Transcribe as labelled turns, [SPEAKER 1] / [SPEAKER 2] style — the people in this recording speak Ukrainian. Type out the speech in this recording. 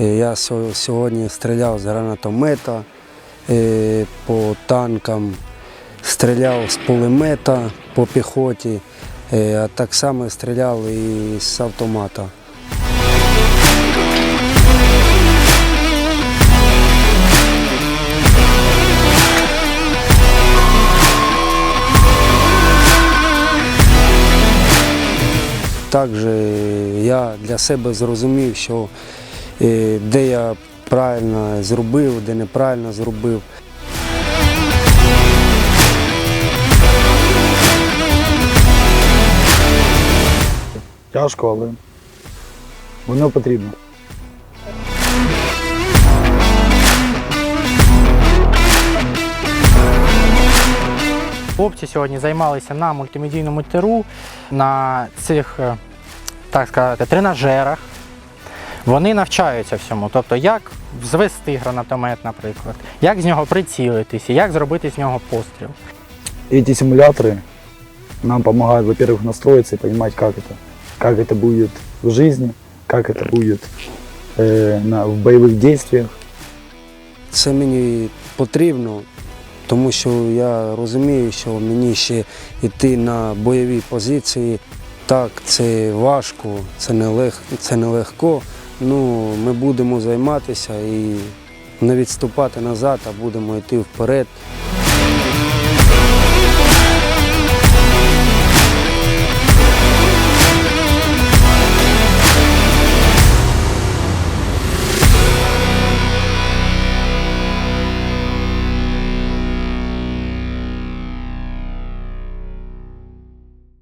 [SPEAKER 1] Е, Я сьогодні стріляв з гранатомета е, по танкам, стріляв з пулемета по піхоті, е, а так само стріляв і з автомата. Також я для себе зрозумів, що де я правильно зробив, де неправильно зробив.
[SPEAKER 2] Тяжко, але воно потрібно.
[SPEAKER 3] Хлопці сьогодні займалися на мультимедійному тиру, на цих, е, так сказати, тренажерах. Вони навчаються всьому. Тобто, як звести гранатомет, наприклад, як з нього прицілитися, як зробити з нього постріл.
[SPEAKER 2] Эти симуляторы нам помогают, во-первых, настроиться и понимать, как это. Как это будет в жизни, как это будет э, на, в боевых действиях.
[SPEAKER 1] Це мені потрібно, тому що я розумію, що мені ще йти на бойові позиції. Так, це важко, це нелег, це нелегко. Ну, ми будемо займатися і не відступати назад, а будемо йти вперед.